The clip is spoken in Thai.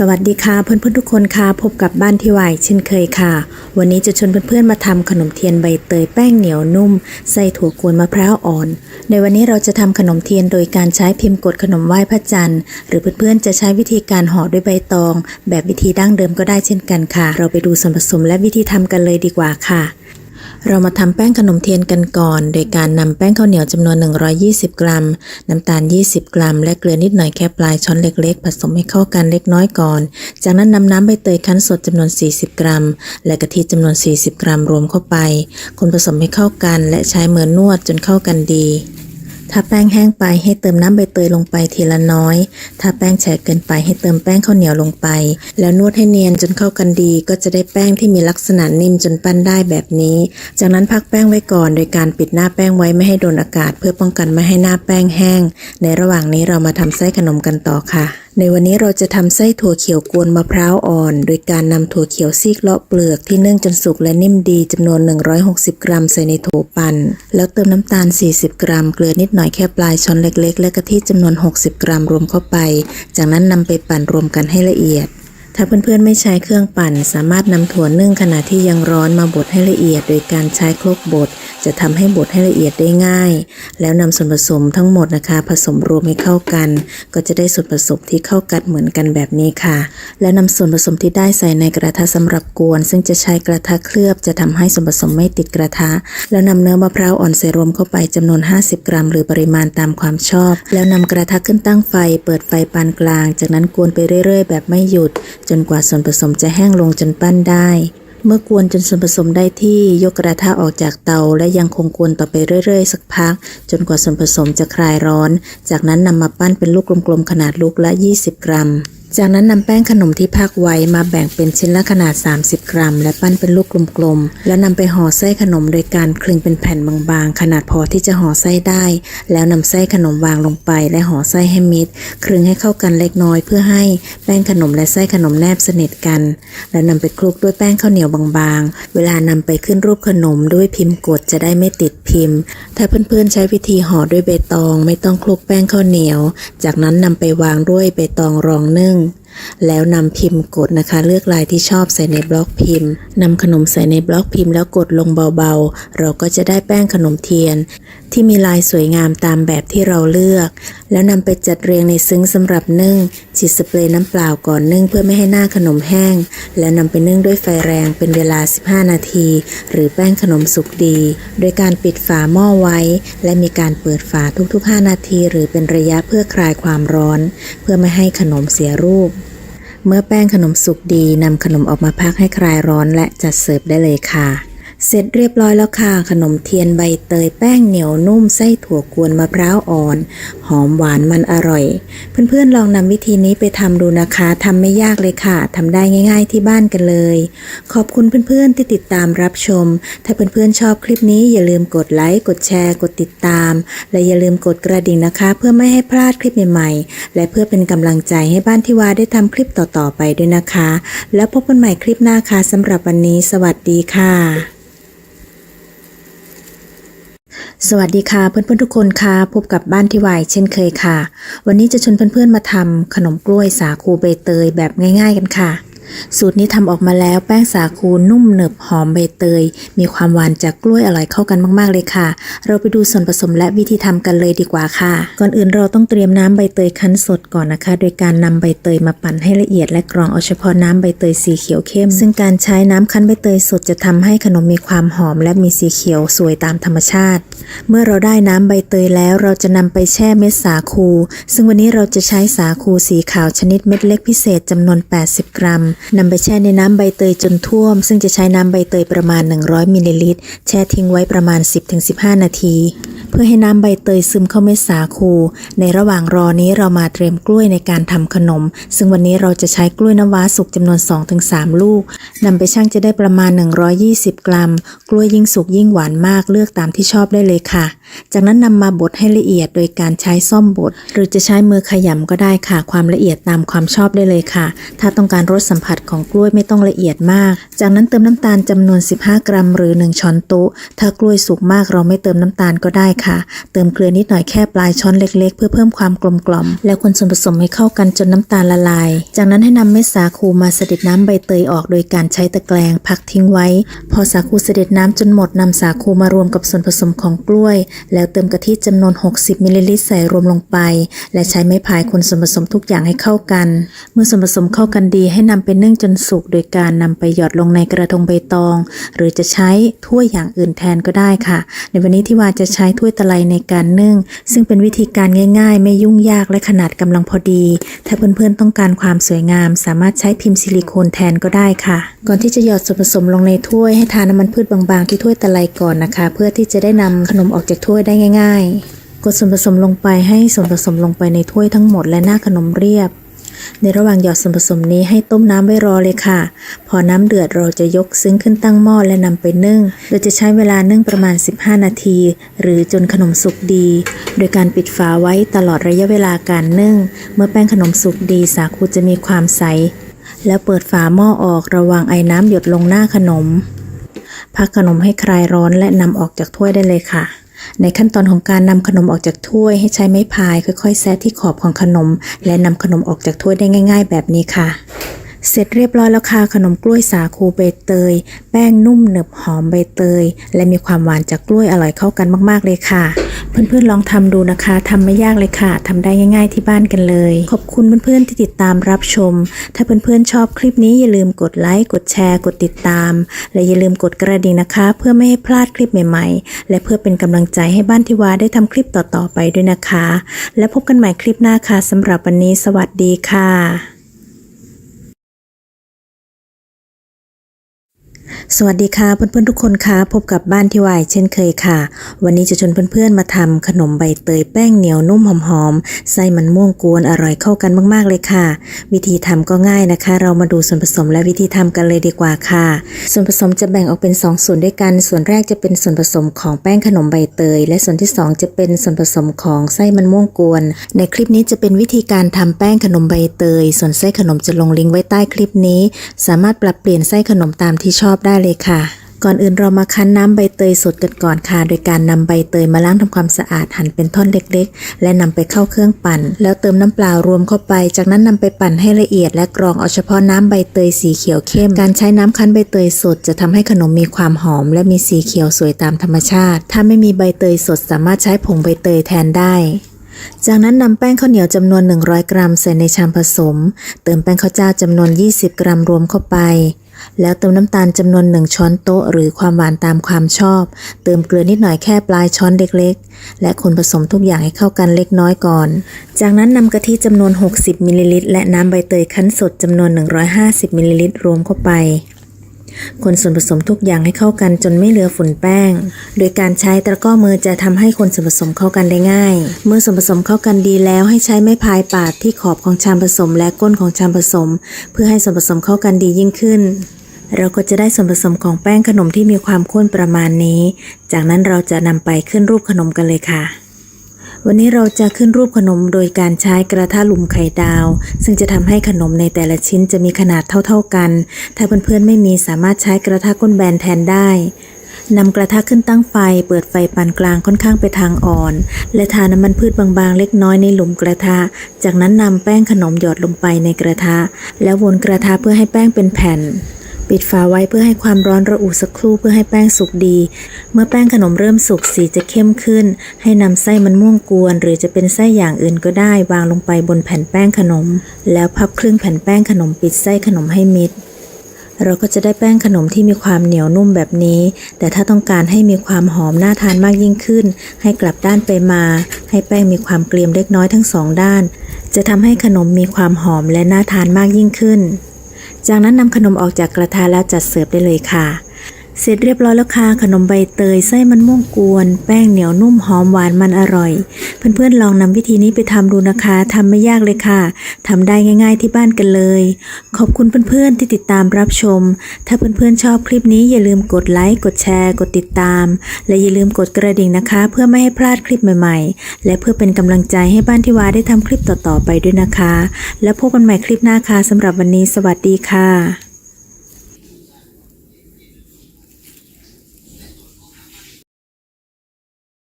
สวัสดีค่ะเพื่อนๆทุกคนค่ะพบกับบ้านที่วายเช่นเคยค่ะ วันนี้จะชวนเพื่อนๆมาทำขนมเทียนใบเตยแป้งเหนียวนุ่มใส่ถั่วกวนมะพร้าวอ่อน ในวันนี้เราจะทำขนมเทียนโดยการใช้พิมพ์กดขนมไหว้พระจันทร์หรือเพื่อนๆจะใช้วิธีการห่อด้วยใบตอง แบบวิธีดั้งเดิมก็ได้เช่นกันค่ะ เราไปดูส่วนผสมและวิธีทำกันเลยดีกว่าค่ะ เรามาทำแป้งขนมเทียนกันก่อน โดยการนำแป้งข้าวเหนียวจำนวน 120 กรัม น้ำตาล 20 กรัม และเกลือนิดหน่อยแค่ปลายช้อนเล็กๆ ผสมให้เข้ากันเล็กน้อยก่อน จากนั้นนำน้ำใบเตยคั้นสดจำนวน 40 กรัม และกะทิจำนวน 40 กรัมรวมเข้าไป คนผสมให้เข้ากัน และใช้มือนวดจนเข้ากันดี ถ้าแป้งแห้งไปให้เติมน้ำใบเตยลงไปทีละน้อย ถ้าแป้งแฉะเกินไปให้เติมแป้งข้าวเหนียวลงไป แล้วนวดให้เนียนจนเข้ากันดี ก็จะได้แป้งที่มีลักษณะนิ่มจนปั้นได้แบบนี้ จากนั้นพักแป้งไว้ก่อน โดยการปิดหน้าแป้งไว้ไม่ให้โดนอากาศ เพื่อป้องกันไม่ให้หน้าแป้งแห้ง ในระหว่างนี้เรามาทำไส้ขนมกันต่อค่ะ ในวันนี้เราจะทำไส้ถั่วเขียวกวนมะพร้าวอ่อน โดยการนำถั่วเขียวซีกเลาะเปลือกที่นึ่งจนสุกและนิ่มดีจำนวน 160 กรัมใส่ในโถปั่น แล้วเติมน้ำตาล 40 กรัม เกลือนิดหน่อยแค่ปลายช้อนเล็ก ๆ และกะทิจำนวน 60 กรัมรวมเข้าไป จากนั้นนำไปปั่นรวมกันให้ละเอียด ถ้าเพื่อนๆไม่ใช้เครื่องปั่น สามารถนำถั่วนึ่งขณะที่ยังร้อนมาบดให้ละเอียด โดยการใช้ครกบด จะทำให้บดให้ละเอียดได้ง่าย แล้วนำส่วนผสมทั้งหมดนะคะ ผสมรวมให้เข้ากัน ก็จะได้ส่วนผสมที่เข้ากันเหมือนกันแบบนี้ค่ะ แล้วนำส่วนผสมที่ได้ใส่ในกระทะสำหรับกวน ซึ่งจะใช้กระทะเคลือบจะทำให้ส่วนผสมไม่ติดกระทะ แล้วนำเนื้อมะพร้าวอ่อนใส่รวมเข้าไปจำนวน 50 กรัม หรือปริมาณตามความชอบ แล้วนำกระทะขึ้นตั้งไฟ เปิดไฟปานกลาง จากนั้นกวนไปเรื่อย ๆ แบบไม่หยุดจนกว่าส่วนผสมจะแห้งลงจนปั้นได้ เมื่อกวนจนส่วนผสมได้ที่ยกกระทะออกจากเตาและยังคงกวนต่อไปเรื่อยๆ สักพัก จนกว่าส่วนผสมจะคลายร้อน จากนั้นนำมาปั้นเป็นลูกกลมๆขนาดลูกละ 20 กรัม จากนั้นนำแป้งขนมที่พักไว้มาแบ่งเป็นชิ้นละขนาด 30 กรัม และปั้นเป็นลูกกลมๆ แล้วนำไปห่อไส้ขนมโดยการคลึงเป็นแผ่นบางๆ ขนาดพอที่จะห่อไส้ได้ แล้วนำไส้ขนมวางลงไปและห่อไส้ให้มิดคลึงให้เข้ากันเล็กน้อยเพื่อให้แป้งขนมและไส้ขนมแนบสนิทกัน แล้วนำไปคลุกด้วยแป้งข้าวเหนียวบางๆ เวลานำไปขึ้นรูปขนมด้วยพิมพ์กดจะได้ไม่ติดพิมพ์ ถ้าเพื่อนๆใช้วิธีห่อด้วยใบตอง ไม่ต้องคลุกแป้งข้าวเหนียว จากนั้นนำไปวางด้วยใบตองรองนึ่ง Amen. แล้วนำพิมพ์กดนะคะ เลือกลายที่ชอบใส่ในบล็อกพิมพ์นำขนมใส่ในบล็อกพิมพ์แล้วกดลงเบาๆ เราก็จะได้แป้งขนมเทียน ที่มีลายสวยงามตามแบบที่เราเลือก แล้วนำไปจัดเรียงในซึ้งสำหรับนึ่งฉีดสเปรย์น้ำเปล่าก่อนนึ่งเพื่อไม่ให้หน้าขนมแห้ง แล้วนำไปนึ่งด้วยไฟแรงเป็นเวลา 15 นาที หรือแป้งขนมสุกดี โดยการปิดฝาหม้อไว้ และมีการเปิดฝาทุกๆ 5 นาที หรือเป็นระยะเพื่อคลายความร้อน เพื่อไม่ให้ขนมเสียรูป เมื่อแป้งขนมสุกดีนำขนมออกมาพักให้คลายร้อนและจัดเสิร์ฟได้เลยค่ะ เสร็จเรียบร้อยแล้วค่ะ ขนมเทียนใบเตยแป้งเหนียวนุ่มไส้ถั่วกวนมะพร้าวอ่อน หอมหวานมันอร่อย เพื่อนๆลองนำวิธีนี้ไปทำดูนะคะทำไม่ยากเลยค่ะทำได้ง่าย ๆที่บ้านกันเลย ขอบคุณเพื่อนๆที่ติดตามรับชม ถ้าเพื่อนๆชอบคลิปนี้อย่าลืมกดไลค์กดแชร์ กดติดตาม และอย่าลืมกดกระดิ่งนะคะ เพื่อไม่ให้พลาดคลิปใหม่ๆ และเพื่อเป็นกำลังใจให้บ้านที่วาได้ทำคลิปต่อๆไปด้วยนะคะ แล้วพบกันใหม่คลิปหน้าค่ะสำหรับวันนี้ สวัสดีค่ะ สวัสดีค่ะเพื่อนๆทุกคนค่ะ พบกับบ้านที่วายเช่นเคยค่ะ วันนี้จะชวนเพื่อนๆมาทำขนมกล้วยสาคูใบเตยแบบง่าย ๆ กันค่ะ สูตรนี้ทำออกมาแล้วแป้งสาคูนุ่มหนึบหอมใบเตย มีความหวานจากกล้วยอร่อยเข้ากันมาก ๆ เลยค่ะ เราไปดูส่วนผสมและวิธีทำกันเลยดีกว่าค่ะ ก่อนอื่นเราต้องเตรียมน้ำใบเตยคั้นสดก่อนนะคะ โดยการนำใบเตยมาปั่นให้ละเอียดและกรองเอาเฉพาะน้ำใบเตยสีเขียวเข้ม ซึ่งการใช้น้ำคั้นใบเตยสดจะทำให้ขนมมีความหอมและมีสีเขียวสวยตามธรรมชาติ เมื่อเราได้น้ำใบเตยแล้วเราจะนำไปแช่เม็ดสาคู ซึ่งวันนี้เราจะใช้สาคูสีขาวชนิดเม็ดเล็กพิเศษจำนวน 80 กรัมนำไปแช่ในน้ำใบเตยจนท่วม ซึ่งจะใช้น้ำใบเตยประมาณ 100มิลลิลิตรแช่ทิ้งไว้ประมาณ 10-15 นาที เพื่อให้น้ำใบเตยซึมเข้าเม็ดสาคู ในระหว่างรอนี้เรามาเตรียมกล้วยในการทำขนม ซึ่งวันนี้เราจะใช้กล้วยน้ำว้าสุกจำนวน 2-3 ลูกนำไปชั่งจะได้ประมาณ 120 กรัม กล้วยยิ่งสุกยิ่งหวานมากเลือกตามที่ชอบได้เลยค่ะจากนั้นนำมาบดให้ละเอียดโดยการใช้ซ่อมบด หรือจะใช้มือขยำก็ได้ค่ะ ความละเอียดตามความชอบได้เลยค่ะ ถ้าต้องการรสสัมผัสของกล้วยไม่ต้องละเอียดมาก จากนั้นเติมน้ำตาลจำนวน 15 กรัม หรือ 1 ช้อนโต๊ะ ถ้ากล้วยสุกมากเราไม่เติมน้ำตาลก็ได้ค่ะ เติมเกลือนิดหน่อยแค่ปลายช้อนเล็กๆ เพื่อเพิ่มความกลมกล่อม แล้วคนส่วนผสมให้เข้ากันจนน้ำตาลละลาย จากนั้นให้นำเม็ดสาคูมาเสด็จน้ำใบเตยออกโดยการใช้ตะแกรงพักทิ้งไว้ พอสาคูเสด็จน้ำจนหมดนำสาคูมารวมกับส่วนผสมของกล้วยแล้วเติมกะทิจำนวน 60มิลลิลิตรใส่รวมลงไป และใช้ไม้พายคนส่วนผสมทุกอย่างให้เข้ากัน เมื่อส่วนผสมเข้ากันดีให้นำไปนึ่งจนสุกโดยการนำไปหยอดลงในกระทงใบตอง หรือจะใช้ถ้วยอย่างอื่นแทนก็ได้ค่ะ ในวันนี้ที่ว่าจะใช้ถ้วยตะไลในการนึ่ง ซึ่งเป็นวิธีการง่าย ๆ ไม่ยุ่งยากและขนาดกำลังพอดี ถ้าเพื่อนๆต้องการความสวยงาม สามารถใช้พิมพ์ซิลิโคนแทนก็ได้ค่ะ ก่อนที่จะหยอดส่วนผสมลงในถ้วยให้ทาน้ำมันพืชบางๆที่ถ้วยตะไลก่อนนะคะ เพื่อที่จะได้นำขนมออกจากถ้วยได้ง่าย ๆ กดส่วนผสมลงไปให้ส่วนผสมลงไปในถ้วยทั้งหมดและหน้าขนมเรียบ ในระหว่างหยอดส่วนผสมนี้ให้ต้มน้ำไว้รอเลยค่ะ พอน้ำเดือดเราจะยกซึ้งขึ้นตั้งหม้อและนำไปนึ่ง โดยจะใช้เวลานึ่งประมาณ 15 นาที หรือจนขนมสุกดี โดยการปิดฝาไว้ตลอดระยะเวลาการนึ่ง เมื่อแป้งขนมสุกดีสาคูจะมีความใส แล้วเปิดฝาหม้อออกระวังไอ้น้ำหยดลงหน้าขนมพักขนมให้คลายร้อนและนำออกจากถ้วยได้เลยค่ะ ในขั้นตอนของการนำขนมออกจากถ้วยให้ใช้ไม้พายค่อยๆแซะที่ขอบของขนม และนำขนมออกจากถ้วยได้ง่าย ๆ แบบนี้ค่ะเสร็จเรียบร้อยแล้วค่ะขนมกล้วยสาคูใบเตย แป้งนุ่มหนึบหอมใบเตย และมีความหวานจากกล้วยอร่อยเข้ากันมาก ๆ เลยค่ะ เพื่อนๆลองทำดูนะคะทำไม่ยากเลยค่ะทำได้ง่ายๆที่บ้านกันเลย ขอบคุณเพื่อนๆที่ติดตามรับชม ถ้าเพื่อนๆชอบคลิปนี้อย่าลืมกดไลค์กดแชร์กดติดตาม และอย่าลืมกดกระดิ่งนะคะ เพื่อไม่ให้พลาดคลิปใหม่ๆ และเพื่อเป็นกำลังใจให้บ้านทิวาได้ทำคลิปต่อๆไปด้วยนะคะ และพบกันใหม่คลิปหน้าค่ะสำหรับวันนี้ สวัสดีค่ะ สวัสดีค่ะเพื่อนๆทุกคนค่ะพบกับบ้านที่วายเช่นเคยค่ะ วันนี้จะชวนเพื่อนๆมาทำขนมใบเตยแป้งเหนียวนุ่มหอมๆไส้มันม่วงกวนอร่อยเข้ากันมากๆเลยค่ะ วิธีทำก็ง่ายนะคะ เรามาดูส่วนผสมและวิธีทำกันเลยดีกว่าค่ะ ส่วนผสมจะแบ่งออกเป็น 2 ส่วนด้วยกัน ส่วนแรกจะเป็นส่วนผสมของแป้งขนมใบเตย และส่วนที่ 2 จะเป็นส่วนผสมของไส้มันม่วงกวน ในคลิปนี้จะเป็นวิธีการทำแป้งขนมใบเตย ส่วนไส้ขนมจะลงลิงก์ไว้ใต้คลิปนี้ สามารถปรับเปลี่ยนไส้ขนมตามที่ชอบได้เลยค่ะ ก่อนอื่นเรามาคั้นน้ำใบเตยสดกันก่อนค่ะ โดยการนำใบเตยมาล้างทำความสะอาดหั่นเป็นท่อนเล็กๆ และนำไปเข้าเครื่องปั่น แล้วเติมน้ำเปล่ารวมเข้าไป จากนั้นนำไปปั่นให้ละเอียด และกรองเอาเฉพาะน้ำใบเตยสีเขียวเข้ม การใช้น้ำคั้นใบเตยสดจะทำให้ขนมมีความหอม และมีสีเขียวสวยตามธรรมชาติ ถ้าไม่มีใบเตยสดสามารถใช้ผงใบเตยแทนได้จากนั้นนำแป้งข้าวเหนียวจำนวน 100 กรัมใส่ในชามผสม เติมแป้งข้าวเจ้าจำนวน 20 กรัมรวมเข้าไป แล้วเติมน้ำตาลจำนวนหนึ่งช้อนโต๊ะ หรือความหวานตามความชอบ เติมเกลือนิดหน่อยแค่ปลายช้อนเล็กๆ และคนผสมทุกอย่างให้เข้ากันเล็กน้อยก่อน จากนั้นนำกะทิจำนวน 60มิลลิลิตรและน้ำใบเตยคั้นสดจำนวน 150มิลลิลิตรรวมเข้าไป คนส่วนผสมทุกอย่างให้เข้ากันจนไม่เหลือฝุ่นแป้ง โดยการใช้ตะกร้อมือจะทำให้คนส่วนผสมเข้ากันได้ง่าย เมื่อส่วนผสมเข้ากันดีแล้วให้ใช้ไม้พายปาดที่ขอบของชามผสม และก้นของชามผสม เพื่อให้ส่วนผสมเข้ากันดียิ่งขึ้นเราก็จะได้ส่วนผสมของแป้งขนมที่มีความข้นประมาณนี้ จากนั้นเราจะนำไปขึ้นรูปขนมกันเลยค่ะ วันนี้เราจะขึ้นรูปขนมโดยการใช้กระทะหลุมไข่ดาว ซึ่งจะทำให้ขนมในแต่ละชิ้นจะมีขนาดเท่าๆกัน ถ้าเพื่อนๆไม่มีสามารถใช้กระทะก้นแบนแทนได้นำกระทะขึ้นตั้งไฟ เปิดไฟปานกลางค่อนข้างไปทางอ่อน และทาน้ำมันพืชบางๆ เล็กน้อยในหลุมกระทะ จากนั้นนำแป้งขนมหยอดลงไปในกระทะ แล้ววนกระทะเพื่อให้แป้งเป็นแผ่น ปิดฝาไว้เพื่อให้ความร้อนระอุสักครู่เพื่อให้แป้งสุกดี เมื่อแป้งขนมเริ่มสุกสีจะเข้มขึ้น ให้นำไส้มันม่วงกวน หรือจะเป็นไส้อย่างอื่นก็ได้ วางลงไปบนแผ่นแป้งขนม แล้วพับครึ่งแผ่นแป้งขนมปิดไส้ขนมให้มิดเราก็จะได้แป้งขนมที่มีความเหนียวนุ่มแบบนี้ แต่ถ้าต้องการให้มีความหอมน่าทานมากยิ่งขึ้น ให้กลับด้านไปมา ให้แป้งมีความเกรียมเล็กน้อยทั้งสองด้าน จะทำให้ขนมมีความหอมและน่าทานมากยิ่งขึ้น จากนั้นนำขนมออกจากกระทะแล้วจัดเสิร์ฟได้เลยค่ะ เสร็จเรียบร้อยแล้วค่ะขนมใบเตยไส้มันม่วงกวน แป้งเหนียวนุ่มหอมหวานมันอร่อย เพื่อนๆลองนำวิธีนี้ไปทำดูนะคะทำไม่ยากเลยค่ะทำได้ง่าย ๆที่บ้านกันเลย ขอบคุณเพื่อนๆที่ติดตามรับชม ถ้าเพื่อนๆชอบคลิปนี้อย่าลืมกดไลค์กดแชร์กดติดตาม และอย่าลืมกดกระดิ่งนะคะ เพื่อไม่ให้พลาดคลิปใหม่ๆ และเพื่อเป็นกำลังใจให้บ้านที่วาได้ทำคลิปต่อๆไปด้วยนะคะ แล้วพบกันใหม่คลิปหน้าค่ะสำหรับวันนี้ สวัสดีค่ะ